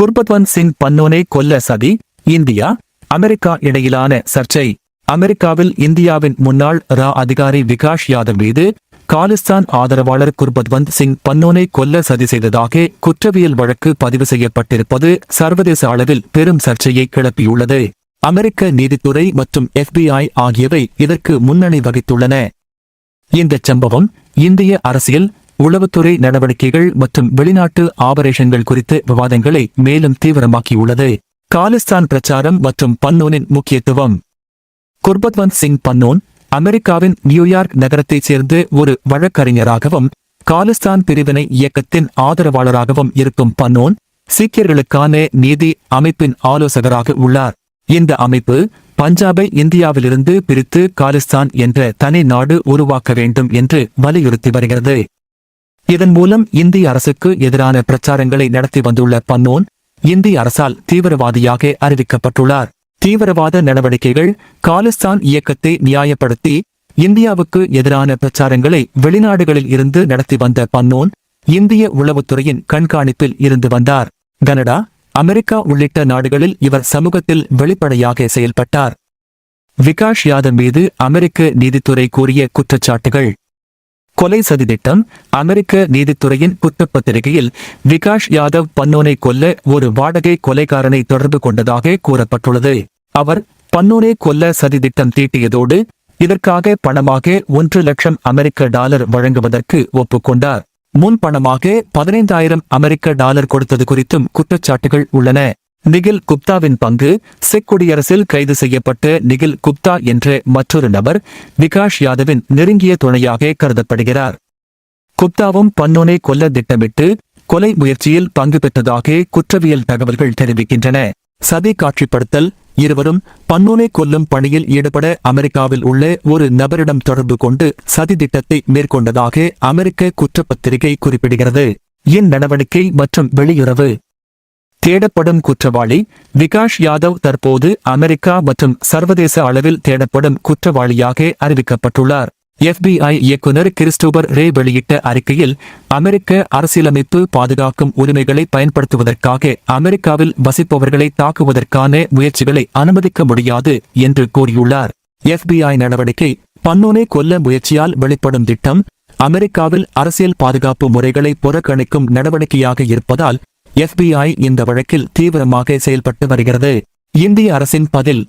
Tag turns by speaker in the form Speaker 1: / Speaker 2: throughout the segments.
Speaker 1: குர்பத்வந்த் சிங் பன்னோனை கொல்ல சதி India America இடையிலான சர்ச்சை. அமெரிக்காவில் இந்தியாவின் முன்னாள் ரா அதிகாரி விகாஷ் யாதவ் மீது காலிஸ்தான் ஆதரவாளர் குர்பத்வந்த் சிங் பன்னோனை கொல்ல சதி செய்ததாக குற்றவியல் வழக்கு பதிவு செய்யப்பட்டிருப்பது சர்வதேச அளவில் பெரும் சர்ச்சையை கிளப்பியுள்ளது. அமெரிக்க நீதித்துறை மற்றும் எஃபிஐ ஆகியவை இதற்கு முன்னணி வகித்துள்ளன. இந்த சம்பவம் இந்திய அரசியல் உளவுத்துறை நடவடிக்கைகள் மற்றும் வெளிநாட்டு ஆபரேஷன்கள் குறித்து விவாதங்களை மேலும் தீவிரமாக்கியுள்ளது. காலிஸ்தான் பிரச்சாரம் மற்றும் பன்னோனின் முக்கியத்துவம். குர்பத்வந்த் சிங் பன்னோன் அமெரிக்காவின் நியூயார்க் நகரத்தைச் சேர்ந்து ஒரு வழக்கறிஞராகவும் காலிஸ்தான் பிரிவினை இயக்கத்தின் ஆதரவாளராகவும் இருக்கும் பன்னோன் சீக்கியர்களுக்கான நீதி அமைப்பின் ஆலோசகராக உள்ளார். இந்த அமைப்பு பஞ்சாபை இந்தியாவிலிருந்து பிரித்து காலிஸ்தான் என்ற தனி நாடு உருவாக்க வேண்டும் என்று வலியுறுத்தி வருகிறது. இதன் மூலம் இந்திய அரசுக்கு எதிரான பிரச்சாரங்களை நடத்தி வந்துள்ள பன்னோன் இந்திய அரசால் தீவிரவாதியாக அறிவிக்கப்பட்டுள்ளார். தீவிரவாத நடவடிக்கைகள் காலிஸ்தான் இயக்கத்தை நியாயப்படுத்தி இந்தியாவுக்கு எதிரான பிரச்சாரங்களை வெளிநாடுகளில் இருந்து நடத்தி வந்த பன்னோன் இந்திய உளவுத்துறையின் கண்காணிப்பில் இருந்து வந்தார். கனடா அமெரிக்கா உள்ளிட்ட நாடுகளில் இவர் சமூகத்தில் வெளிப்படையாக செயல்பட்டார். விகாஷ் யாதவ் மீது அமெரிக்க நீதித்துறை கூறிய குற்றச்சாட்டுகள். கொலை சதி திட்டம் அமெரிக்க நீதித்துறையின் குற்றப்பத்திரிகையில் விகாஷ் யாதவ் பன்னோனை கொல்ல ஒரு வாடகை கொலைகாரனை தொடர்பு கொண்டதாக கூறப்பட்டுள்ளது. அவர் பன்னோனை கொல்ல சதி திட்டம் தீட்டியதோடு இதற்காக பணமாக ஒன்று லட்சம் அமெரிக்க டாலர் வழங்குவதற்கு ஒப்புக்கொண்டார். முன் பணமாக பதினைந்தாயிரம் அமெரிக்க டாலர் கொடுத்தது குறித்தும் குற்றச்சாட்டுகள் உள்ளன. நிகில் குப்தாவின் பங்கு செக் குடியரசில் கைது செய்யப்பட்ட நிகில் குப்தா என்ற மற்றொரு நபர் விகாஷ் யாதவின் நெருங்கிய துணையாக கருதப்படுகிறார். குப்தாவும் பன்னோனை கொல்ல திட்டமிட்டு கொலை முயற்சியில் பங்கு பெற்றதாக குற்றவியல் தகவல்கள் தெரிவிக்கின்றன. சதி காட்சிப்படுத்தல் இருவரும் பன்னோனை கொல்லும் பணியில் ஈடுபட அமெரிக்காவில் உள்ள ஒரு நபரிடம் தொடர்பு கொண்டு சதி திட்டத்தை மேற்கொண்டதாக அமெரிக்க குற்றப்பத்திரிகை குறிப்பிடுகிறது. இந்நடவடிக்கை மற்றும் வெளியுறவு. தேடப்படும் குற்றவாளி விகாஷ் யாதவ் தற்போது அமெரிக்கா மற்றும் சர்வதேச அளவில் தேடப்படும் குற்றவாளியாக அறிவிக்கப்பட்டுள்ளார். எஃபிஐ இயக்குனர் கிறிஸ்டோபர் ரே வெளியிட்ட அறிக்கையில் அமெரிக்க அரசியலமைப்பு பாதுகாக்கும் உரிமைகளை பயன்படுத்துவதற்காக அமெரிக்காவில் வசிப்பவர்களை தாக்குவதற்கான முயற்சிகளை அனுமதிக்க முடியாது என்று கூறியுள்ளார். எஃபிஐ நடவடிக்கை பன்னோனை கொல்ல முயற்சியால் வெளிப்படும் திட்டம் அமெரிக்காவில் அரசியல் பாதுகாப்பு முறைகளை புறக்கணிக்கும் நடவடிக்கையாக இருப்பதால் எஃபிஐ இந்த வழக்கில் தீவிரமாக செயல்பட்டு வருகிறது. இந்திய அரசின் பதில்.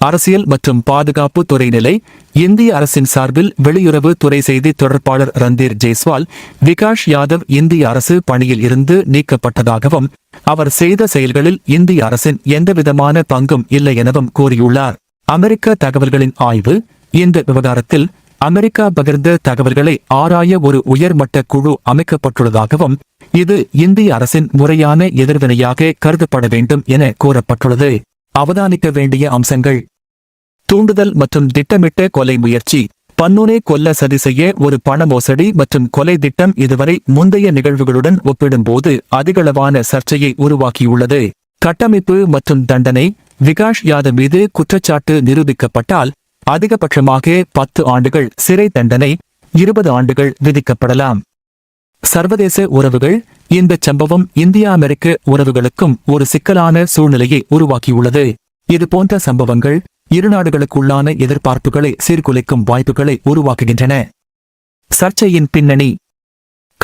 Speaker 1: அரசியல் மற்றும் பாதுகாப்பு துறை நிலை இந்திய அரசின் சார்பில் வெளியுறவு துறை செய்தி தொடர்பாளர் ரந்தீர் ஜெய்ஸ்வால் விகாஷ் யாதவ் இந்திய அரசு பணியில் இருந்து நீக்கப்பட்டதாகவும் அவர் செய்த செயல்களில் இந்திய அரசின் எந்தவிதமான பங்கும் இல்லை எனவும் கூறியுள்ளார். அமெரிக்க தகவல்களின் ஆய்வு. இந்த விவகாரத்தில் அமெரிக்கா பகிர்ந்த தகவல்களை ஆராய ஒரு உயர்மட்ட குழு அமைக்கப்பட்டுள்ளதாகவும் இது இந்திய அரசின் முறையான எதிர்வினையாக கருதப்பட வேண்டும் என கூறப்பட்டுள்ளது. அவதானிக்க வேண்டிய அம்சங்கள். தூண்டுதல் மற்றும் திட்டமிட்ட கொலை முயற்சி. பன்னூனை கொல்ல சதி செய்ய ஒரு பண மோசடி மற்றும் கொலை திட்டம் இதுவரை முந்தைய நிகழ்வுகளுடன் ஒப்பிடும்போது அதிகளவான சர்ச்சையை உருவாக்கியுள்ளது. கட்டமைப்பு மற்றும் தண்டனை. விகாஷ் யாதவ் மீது குற்றச்சாட்டு நிரூபிக்கப்பட்டால் அதிகபட்சமாக பத்து ஆண்டுகள் சிறை தண்டனை இருபது ஆண்டுகள் விதிக்கப்படலாம். சர்வதேச உறவுகள் இந்த சம்பவம் இந்திய அமெரிக்க உறவுகளுக்கும் ஒரு சிக்கலான சூழ்நிலையை உருவாக்கியுள்ளது. இதுபோன்ற சம்பவங்கள் இரு நாடுகளுக்குள்ளான எதிர்பார்ப்புகளை சீர்குலைக்கும் வாய்ப்புகளை உருவாக்குகின்றன. சர்ச்சையின் பின்னணி.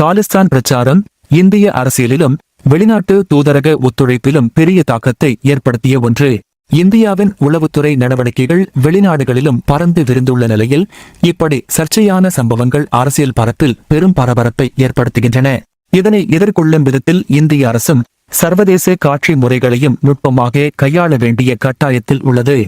Speaker 1: காலிஸ்தான் பிரச்சாரம் இந்திய அரசியலிலும் வெளிநாட்டு தூதரக ஒத்துழைப்பிலும் பெரிய தாக்கத்தை ஏற்படுத்திய ஒன்று. இந்தியாவின் உளவுத்துறை நடவடிக்கைகள் வெளிநாடுகளிலும் பறந்து விரிந்துள்ள நிலையில் இப்படி சர்ச்சையான சம்பவங்கள் அரசியல் பரப்பில் பெரும் பரபரப்பை ஏற்படுத்துகின்றன. இதனை எதிர்கொள்ளும் விதத்தில் இந்திய அரசும் சர்வதேச காட்சி முறைகளையும் நுட்பமாக கையாள வேண்டிய கட்டாயத்தில் உள்ளது.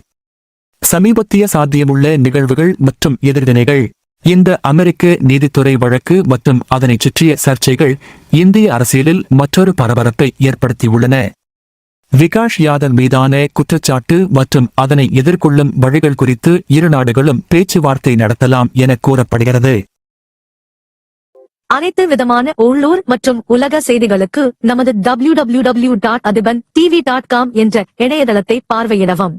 Speaker 1: சமீபத்திய சாத்தியமுள்ள நிகழ்வுகள் மற்றும் எதிர்வினைகள் இந்த அமெரிக்க நீதித்துறை வழக்கு மற்றும் அதனைச் சுற்றிய சர்ச்சைகள் இந்திய அரசியலில் மற்றொரு பரபரப்பை ஏற்படுத்தியுள்ளன. விகாஷ் யாதவ் மீதான குற்றச்சாட்டு மற்றும் அதனை எதிர்கொள்ளும் வழிகள் குறித்து இரு நாடுகளும் பேச்சுவார்த்தை நடத்தலாம் என கூறப்படுகிறது.
Speaker 2: அனைத்து விதமான உள்ளூர் மற்றும் உலக செய்திகளுக்கு நமது W W W dot Athiban TV dot com என்ற இணையதளத்தை பார்வையிடவும்.